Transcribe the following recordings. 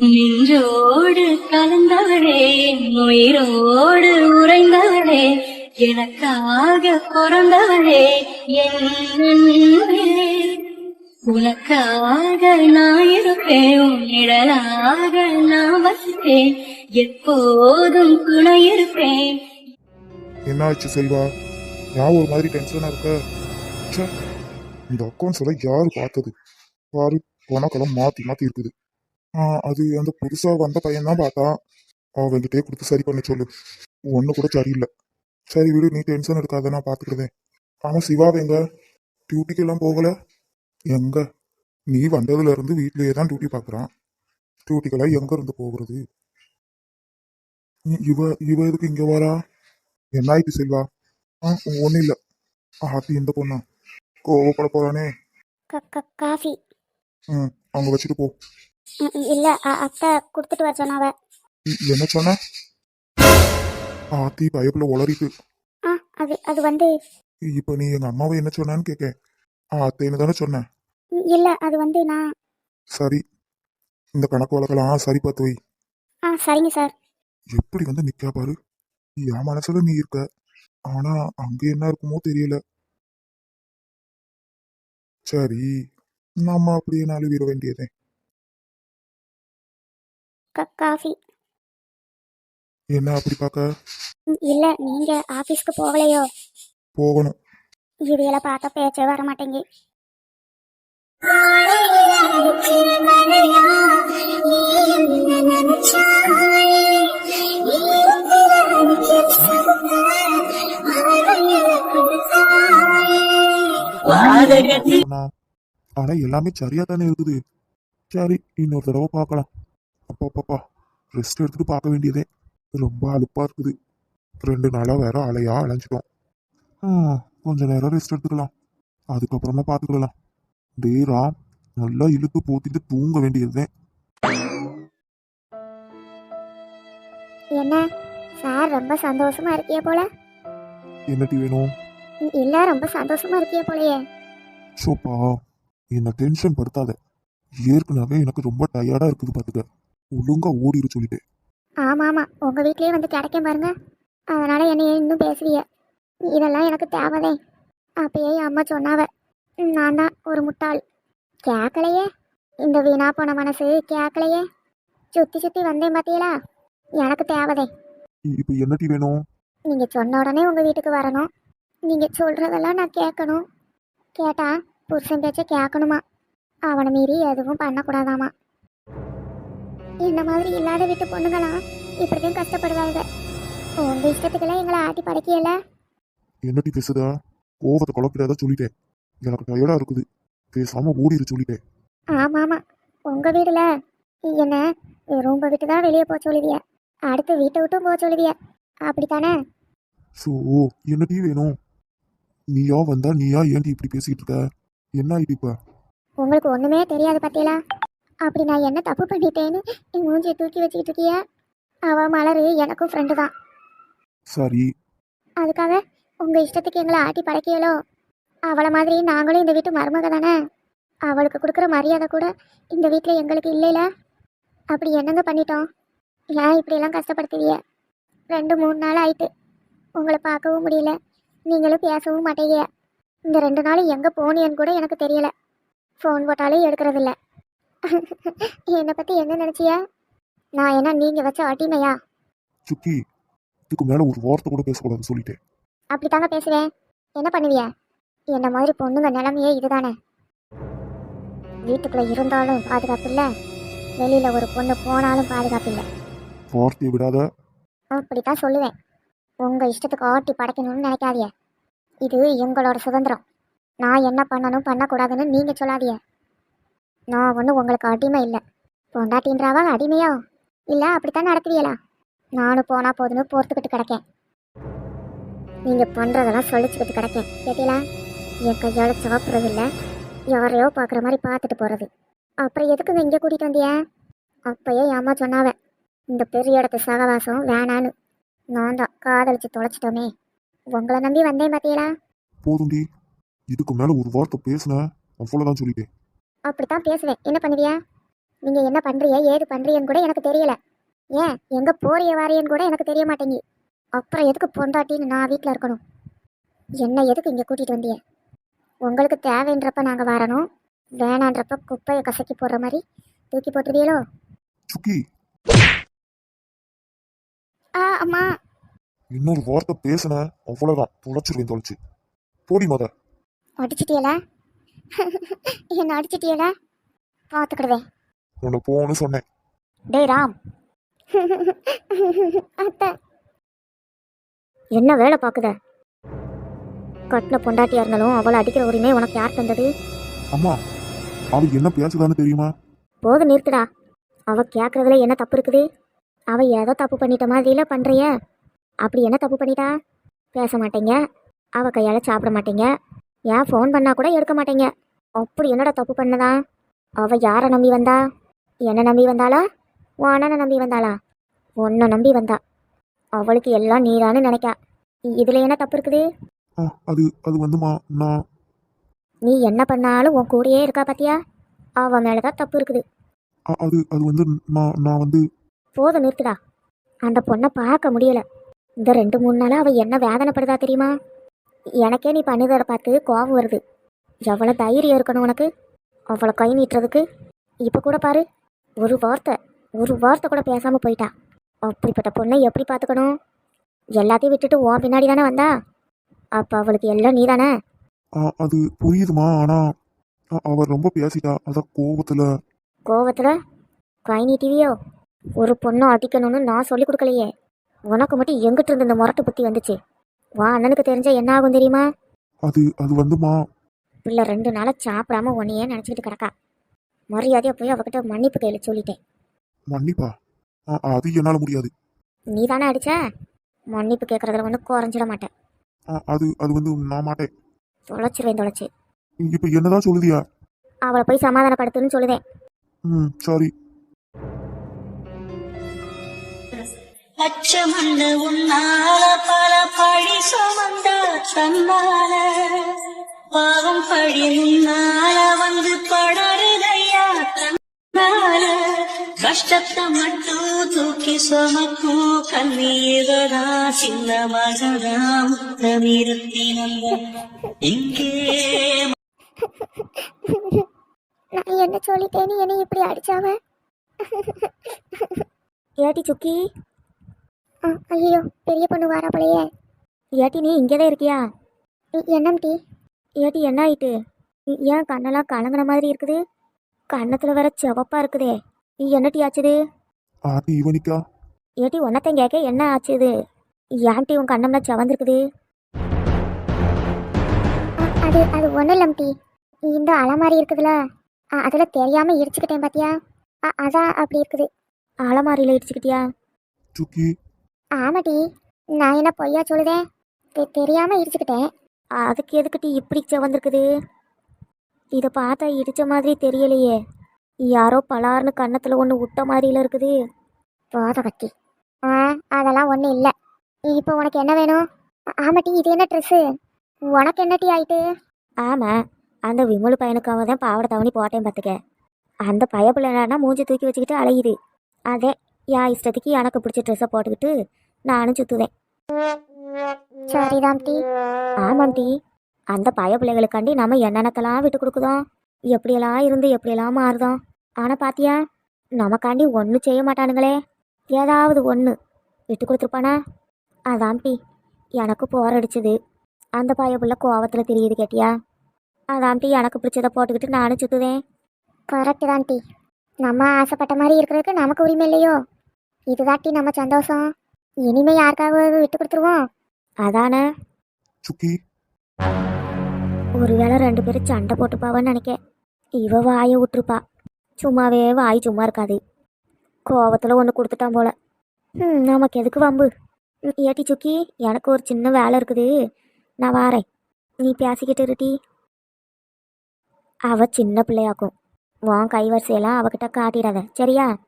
நெஞ்சோடு கலந்தவளே உயிரோடு உறைந்தவளே எனக்காக பிறந்தவளே என் உனக்காக நான் இருப்பேன் உன் நான் வசிப்பேன் எப்போதும் துணை இருப்பேன். என்ன ஆச்சு செல்வா? நான் ஒரு மாதிரி டென்ஷனா இருக்க? இந்த அக்கௌண்ட்ஸ் எல்லாம் யாரு பார்த்தது? பாரு பணக்கெல்லாம் மாத்தி மாத்தி இருக்குது. அது அந்த புதுசா வந்த பையன் தான் பார்த்தான் அவன்கிட்டயே கொடுத்து சரி பண்ண சொல்லு. ஒண்ணு கூட சரியில்லை. சரி விடு நீ டென்ஷன் எடுக்காத நான் பாத்துக்கிறதேன் ஆமா சிவா எங்க? டியூட்டிக்கு எல்லாம் போகல. எங்க? நீ வந்ததுல இருந்து வீட்லயே தான் டியூட்டி பாக்குறான். டியூட்டிக்கெல்லாம் எங்க இருந்து போகிறது? இவ இவ எதுக்கு இங்க வரா? என்ன ஆயிட்டு செல்வா? ஆ ஒன்றும் இல்லை. ஆத்தி இந்த பொண்ணா. கோவப்பட போறானே. காஃபி. ம் அவங்க வச்சுட்டு போ. இல்ல அத்தை கொடுத்துட்டு வர சொன்னாவ. என்ன சொன்ன? ஆத்தி பயப்புல உளறிட்டு. அது அது வந்து இப்போ நீ எங்க அம்மாவை என்ன சொன்னான்னு கேட்க ஆத்தேன்னு தானே சொன்னேன் ம், இல்ல அது வந்து நான் சரி. இந்த கணக்கு வழக்கெல்லாம் சரி பார்த்து வை. ஆ சரிங்க சார். எப்படி வந்து நிக்கா பாரு? என் மனசுல நீ இருக்க. ஆனா அங்க என்ன இருக்குமோ தெரியல. சரி. நம்ம அப்படியே நாலு வீர வேண்டியதே. க காஃபி. என்ன அப்படி பார்க்க இல்ல நீங்க ஆபீஸ்க்கு போகலையோ? போகணும். இதையெல்லாம் பார்த்தா பேச்சே வர மாட்டேங்கி ஆனா ஆனா எல்லாமே சரியா தானே இருக்குது. சரி இன்னொரு தடவை பார்க்கலாம். அப்பா பாப்பா ரெஸ்ட் எடுத்துட்டு பார்க்க வேண்டியதே. ரொம்ப அலுப்பா இருக்குது. ரெண்டு நாளா வேற அலையா அலைஞ்சிட்டோம். கொஞ்ச நேரம் ரெஸ்ட் எடுத்துக்கலாம். அதுக்கப்புறமா பார்த்துக்கலாம். டேரா நல்லா இழுத்து போத்திட்டு தூங்க வேண்டியதுதான் என்ன? சார் ரொம்ப சந்தோஷமா இருக்கிய போல. என்னட்டி வேணும்? இல்ல ரொம்ப சந்தோஷமா இருக்கிய போலயே. சோப்பா என்ன டென்ஷன் படுத்தாத. ஏற்கனவே எனக்கு ரொம்ப டயர்டா இருக்குது பாத்துக்க. ஒழுங்கா ஓடிடு சொல்லிட்டேன். ஆமா ஆமா உங்க வீட்லயே வந்து கிடைக்க பாருங்க. அதனால என்னைய இன்னும் பேசுவிய. இதெல்லாம் எனக்கு தேவைதே. அப்பயே அம்மா சொன்னாவ நான் தான் ஒரு முட்டாள். கேட்கலையே இந்த வீணா போன மனசு கேட்கலையே சுத்தி சுத்தி வந்தேன் பாத்தீங்களா? எனக்கு தேவைதே. இப்போ என்னட்டி வேணும்? நீங்க சொன்ன உடனே உங்க வீட்டுக்கு வரணும். நீங்க சொல்றதெல்லாம் நான் கேட்கணும். கேட்டா புருஷன் பேச்ச கேட்கணுமா அவனை மீறி எதுவும் பண்ணக்கூடாதாமா? என்ன மாதிரி இல்லாத வீட்டு பொண்ணுங்களாம் இப்படிதான் கஷ்டப்படுவாங்க. உங்க இஷ்டத்துக்கெல்லாம் எங்களை ஆட்டி படைக்கல. என்னடி பேசுதா? கோவத்தை குழப்பிடாத சொல்லிட்டேன். எனக்கு டயர்டா இருக்குது. பேசாம ஓடிடு சொல்லிட்டேன். ஆமா ஆமா உங்க வீடுல. என்ன ரூம்ப விட்டு தான் வெளியே போக சொல்லுவிய. அடுத்து வீட்டை விட்டும் போக சொல்லுவிய. அப்படித்தானே? ஸோ என்னடி வேணும்? நீயா வந்தா நீயா ஏன்டி இப்படி பேசிட்டு இருக்க? என்ன ஆயிட்டு இப்ப? உங்களுக்கு ஒண்ணுமே தெரியாது பத்தியலா அப்படி நான் என்ன தப்பு பண்ணிட்டேன்னு என் மூஞ்சியை தூக்கி வச்சுக்கிட்டு இருக்கிய? அவ மலரு எனக்கும் ஃப்ரெண்டு தான். சரி. அதுக்காக உங்க இஷ்டத்துக்கு எங்களை ஆட்டி படைக்கலோ அவளை மாதிரி நாங்களும் இந்த வீட்டு மருமக தானே? அவளுக்கு கொடுக்குற மரியாதை கூட இந்த வீட்டில் எங்களுக்கு இல்லைல? அப்படி என்னங்க பண்ணிட்டோம்? ஏன் இப்படியெல்லாம் கஷ்டப்படுத்துவிய ரெண்டு மூணு நாள் ஆயிட்டு. உங்களை பார்க்கவும் முடியல. நீங்களும் பேசவும் மாட்டீங்க. இந்த ரெண்டு நாள் எங்கே போனியன்னு கூட எனக்கு தெரியல. ஃபோன் போட்டாலும் எடுக்கிறதில்ல. என்னை பற்றி என்ன நினச்சிய? நான் என்ன நீங்கள் வச்ச அடிமையா? சுக்கி இதுக்கு மேல ஒரு வார்த்தை கூட பேசக்கூடாதுன்னு சொல்லிட்டேன். அப்படித்தாங்க பேசுவேன் என்ன பண்ணுவிய? என்ன மாதிரி பொண்ணுங்க நிலைமையே இதுதானே. வீட்டுக்குள்ள இருந்தாலும் பாதுகாப்பு இல்ல. வெளியில ஒரு பொண்ணு போனாலும் பாதுகாப்பு இல்ல. வார்த்தையை விடாத. அப்படித்தான் சொல்லுவேன். உங்க இஷ்டத்துக்கு ஆட்டி படைக்கணும்னு நினைக்காதீங்க. இது எங்களோட சுதந்திரம். நான் என்ன பண்ணணும் பண்ணக்கூடாதுன்னு நீங்க சொல்லாதீங்க. நான் ஒன்றும் உங்களுக்கு அடிமை இல்லை. பொண்டாட்டின்றாவா அடிமையோ? இல்லை அப்படித்தான் நடத்துவீங்களா நானும் போனா போதுன்னு பொறுத்துக்கிட்டு கிடக்கேன். நீங்கள் பண்ணுறதெல்லாம் சொல்லிச்சுக்கிட்டு கிடக்கேன். கேட்டீங்களா? என் கையால சாப்பிட்றது இல்லை. யாரையோ பார்க்குற மாதிரி பார்த்துட்டு போகிறது அப்புறம் எதுக்குங்க இங்கே கூட்டிகிட்டு வந்தியா? அப்பயே என் அம்மா சொன்னாவ இந்த பெரிய இடத்து சகவாசம் வேணான்னு. நான் தான் காதலிச்சு தொலைச்சிட்டோமே. உங்களை நம்பி வந்தேன் பார்த்தீங்களா போதும்டி. இதுக்கு மேலே ஒரு வார்த்தை பேசுன அவ்வளோதான் சொல்லிட்டேன். அப்படித்தான் பேசுவேன். என்ன பண்ணுவியா? நீங்க என்ன பண்றிய? ஏது பண்றீங்கன்னு கூட எனக்கு தெரியல. ஏன்? எங்க போறிய வாரியன்னு கூட எனக்கு தெரிய மாட்டேங்கி. அப்புறம் எதுக்கு பொண்டாட்டின்னு நான் வீட்டில் இருக்கணும்? என்ன எதுக்கு இங்கே கூட்டிட்டு வந்தீங்க உங்களுக்கு தேவைன்றப்ப நாங்கள் வரணும். வேணான்றப்ப குப்பையை கசக்கி போடுற மாதிரி தூக்கி சுக்கி. ஆ அம்மா. இன்னொரு வார்த்தை பேசுன அவ்வளவுதான். தொலைச்சிருவேன் தொலைச்சு போடி மொத. அடிச்சிட்டியல? என்ன அடிச்சிட்டியல பார்த்துக்கிடுவேன் உன்னை போன்னு சொன்னேன். டேய் ராம். அத்தை. என்ன வேலை பார்க்குத கட்டின பொண்டாட்டியா இருந்தாலும் அவளை அடிக்கிற உரிமை உனக்கு யார் தந்தது? அம்மா அவ என்ன பேசுதான்னு தெரியுமா? போது நிறுத்துடா. அவ கேட்கறதுல என்ன தப்பு இருக்குது? அவ ஏதோ தப்பு பண்ணிட்ட மாதிரில பண்றிய. அப்படி என்ன தப்பு பண்ணிட்டா? பேச மாட்டேங்க. அவ கையால சாப்பிட மாட்டேங்க. ஏன் ஃபோன் பண்ணா கூட எடுக்க மாட்டேங்க? அப்படி என்னடா தப்பு பண்ணதா? அவ யாரை நம்பி வந்தா? என்ன நம்பி வந்தாளா? உன் அண்ணனை நம்பி வந்தாளா? உன்னை நம்பி வந்தா. அவளுக்கு எல்லாம் நீரான்னு நினைக்கா. இதுல என்ன தப்பு இருக்குது? ஆ, அது அது வந்துமா நான் நீ என்ன பண்ணாலும் உன் கூடயே இருக்கா பாத்தியா? அவ மேலதான் தப்பு இருக்குது. ஆ, அது அது வந்து நான் நான் வந்து போதும் நிறுத்துடா. அந்த பொண்ணை பார்க்க முடியல. இந்த ரெண்டு மூணு நாளாக அவள் என்ன வேதனைப்படுதா தெரியுமா? எனக்கே நீ பண்ணுறத பார்த்து கோபம் வருது. எவ்வளோ தைரியம் இருக்கணும் உனக்கு? அவ்வளோ கை நீட்டுறதுக்கு? இப்போ கூட பாரு ஒரு வார்த்தை ஒரு வார்த்தை கூட பேசாமல் போயிட்டா. அப்படிப்பட்ட பொண்ணை எப்படி பார்த்துக்கணும்? எல்லாத்தையும் விட்டுட்டு உன் பின்னாடி தானே வந்தா? அப்போ அவளுக்கு எல்லாம் நீ தானே அது புரியுதுமா ஆனா ஆ, அவ ரொம்ப பேசிட்டா அதான் கோபத்துல கோவத்தில்? கை நீட்டிவியோ? ஒரு பொண்ணை அடிக்கணும்னு நான் சொல்லி கொடுக்கலையே. உனக்கு மட்டும் எங்கிட்ட இருந்து இந்த முரட்டு புத்தி வந்துச்சு? வா அண்ணனுக்கு தெரிஞ்ச என்ன ஆகும் தெரியுமா? அது அது வந்துமா? பிள்ளை ரெண்டு நாளாக சாப்பிடாம உன்னையே நினச்சிக்கிட்டு கிடக்கா. மரியாதையாக போய் அவகிட்ட மன்னிப்பு கையில் சொல்லிட்டேன். மன்னிப்பா? ஆ, அது என்னால முடியாது. நீ தானே அடிச்ச? மன்னிப்பு கேட்குறதுல ஒன்றும் குறைஞ்சிட மாட்டேன். ஆ, அது அது வந்து நான் மாட்டேன். தொலைச்சிருவேன் தொலைச்சி. இப்ப என்னதான் சொல்லுதியா? அவளை போய் சமாதானப்படுத்துன்னு சொல்லுதேன். ம் சாரி. அச்சமல்ல உன்னால பல பழி சுமந்த தன்னால. பாவம் பழி உன்னால வந்து படருதையா தன்னால. கஷ்டத்தை மட்டும் தூக்கி சுமக்கும் கண்ணீரதா சின்ன மகதா முத்தமிருத்தி நம்ப இங்கே நான் என்ன சொல்லிட்டேன்னு என்ன இப்படி அடிச்சாவ? ஏடி சுக்கி ஐயோ பெரிய பொண்ணு வாராப்பலையே ஏட்டி நீ இங்கே தான் இருக்கியா என்னம் டீ? ஏட்டி என்ன ஆயிட்டு? ஏன் கண்ணெல்லாம் கலங்கின மாதிரி இருக்குது? கண்ணத்துல வேற சிவப்பா இருக்குதே. என்ன டீ ஆச்சுது? இவனிக்கா? ஏட்டி உன்னத்தையும் கேட்க என்ன ஆச்சுது? ஏன் டீ உன் கண்ணம்லாம் சிவந்திருக்குது? அது அது ஒன்றும் இல்லம் டீ. இந்த அலமாரி இருக்குதுல. அதில் தெரியாம இடிச்சுக்கிட்டேன் பாத்தியா? அதான் அப்படி இருக்குது. அலமாரியில் இடிச்சுக்கிட்டியா? சுக்கி ஆமாட்டி நான் என்ன பொய்யா சொல்லுதேன் தெரியாம இடிச்சுக்கிட்டேன். அதுக்கு எதுக்கு டீ இப்படி சிவந்திருக்குது இதை பார்த்தா இடிச்ச மாதிரி தெரியலையே. யாரோ பலார்னு கன்னத்தில் ஒன்று விட்ட மாதிரில இருக்குது. போத கத்தி ஆ அதெல்லாம் ஒன்றும் இல்லை. இப்போ உனக்கு என்ன வேணும்? ஆமாட்டி இது என்ன ட்ரெஸ்ஸு உனக்கு என்ன டீ ஆயிட்டு? ஆமாம் அந்த விமல் பையனுக்காக தான் பாவாடை தவணி போட்டேன் பார்த்துக்க. அந்த பயப்பிள்ளைனா மூஞ்சி தூக்கி வச்சுக்கிட்டு அலையுது. அதே என் இஷ்டத்துக்கு எனக்கு பிடிச்ச ட்ரெஸ்ஸை போட்டுக்கிட்டு நானும் சுற்றுவேன் சரிதான் டீ. ஆமாம் டீ. அந்த பய பிள்ளைகளுக்காண்டி நம்ம என்னென்னத்தெல்லாம் விட்டு கொடுக்குதோம். எப்படியெல்லாம் இருந்து எப்படியெல்லாம் மாறுதோம். ஆனால் பாத்தியா நமக்காண்டி ஒன்றும் செய்ய மாட்டானுங்களே. ஏதாவது ஒன்று விட்டு கொடுத்துருப்பானா? அதான் டீ. எனக்கு போர் அடிச்சுது. அந்த பய பிள்ளை கோவத்தில் தெரியுது கேட்டியா? அதான் டீ எனக்கு பிடிச்சதை போட்டுக்கிட்டு நானும் சுற்றுவேன் கரெக்டு தான் டீ. நம்ம ஆசைப்பட்ட மாதிரி இருக்கிறதுக்கு நமக்கு உரிமை இல்லையோ? இதுதான் டீ நம்ம சந்தோஷம். இனிமே யாருக்காவது விட்டு கொடுத்துருவோம். அதானே? சுக்கி. ஒருவேளை ரெண்டு பேரும் சண்டை போட்டுப்பாவன்னு நினைக்க இவ வாயை விட்டுருப்பா. சும்மாவே வாய் சும்மா இருக்காது. கோவத்தில் ஒன்று கொடுத்துட்டான் போல. ம் நமக்கு எதுக்கு வம்பு? ஏட்டி சுக்கி எனக்கு ஒரு சின்ன வேலை இருக்குது. நான் வாரேன். நீ பேசிக்கிட்டு இருட்டி அவ சின்ன பிள்ளையாக்கும். உன் கைவரிசையெல்லாம் அவகிட்ட காட்டிடாத. சரியா?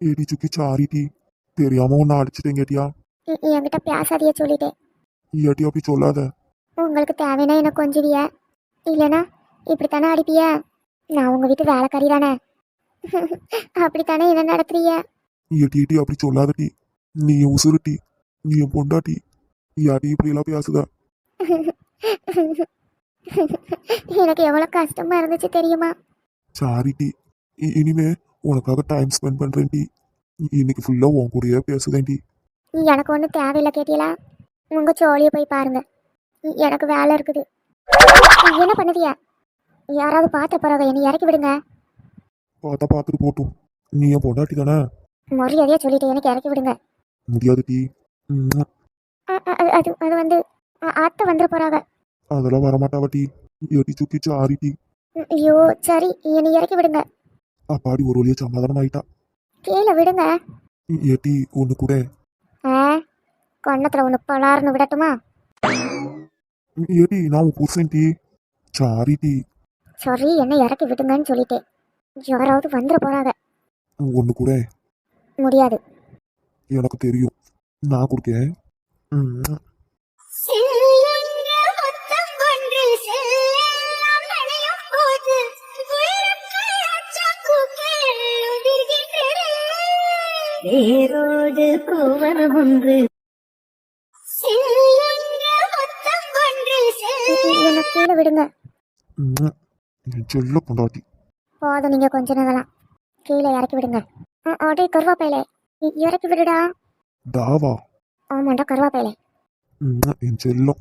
ஏடி சுக்கி சாரி டி தெரியாம உன்னை அடிச்சிட்டேன் கேட்டியா என்கிட்ட பேசாதைய சொல்லிட்டேன் ஏட்டி அப்படி சொல்லாத. உங்களுக்கு தேவைன்னா எனக்கு கொஞ்சுவிய இல்லைனா இப்படித்தானே அடிப்பிய? நான் உங்கள் வீட்டு வேலைக்காரி தானே. அப்படித்தானே என்ன நடத்துறீங்க? ஏட்டி ஏட்டி அப்படி சொல்லாதட்டி நீ என் உசுருட்டி. நீ என் பொண்டாட்டி. யாட்டி இப்படி எல்லாம் பேசுதா. எனக்கு எவ்வளோ கஷ்டமா இருந்துச்சு தெரியுமா? சாரிட்டி இ- இனிமே உனக்காக டைம் ஸ்பெண்ட் பண்றேன் டி இன்னைக்கு ஃபுல்லா உன் கூடயே பேசுதேன் டி எனக்கு ஒன்றும் தேவையில்லை கேட்டீங்களா உங்கள் ஜோலியை போய் பாருங்க. எனக்கு வேலை இருக்குது. என்ன பண்ணுதியா யாராவது பார்த்த பிறகு என்னை இறக்கி விடுங்க. பார்த்தா பார்த்துட்டு போட்டும். நீ என் பொண்டாட்டி தானே? மரியாதையாக சொல்லிட்டு எனக்கு இறக்கி விடுங்க. முடியாது டி. அது அது வந்து அத்தை வந்துட போகிறாங்க அதெல்லாம் வரமாட்டாவ டி. ஏட்டி சுக்கி சாரி டி. ஐயோ சரி என்னை இறக்கி விடுங்க. அப்பாடி ஒரு வழியா சமாதானம் ஆயிட்டா கீழே விடுங்க. ஏட்டி ஒன்று கூட. ஆ கொன்னத்தில் ஒன்று பலார்னு விடட்டுமா? ஏட்டி நான் புருஷன் டி. Sorry D. சரி என்னை இறக்கி விடுங்கன்னு சொல்லிட்டேன். யாராவது வந்துட போகிறாங்க ஒன்று கூட. முடியாது. எனக்கு தெரியும். நான் கொடுக்கேன். ம், வேரோடு பூவன ஒன்று. என்னை கீழே விடுங்க செல்ல. பொண்டாட்டி. போதும் நீங்கள் கொஞ்ச நேரம் கீழே இறக்கி விடுங்க. அடே கருவாப்பையிலே. இறக்கி விடுடா. தாவா ஆமாண்டா கருவாப்பையிலே. ம், என் செல்லம்.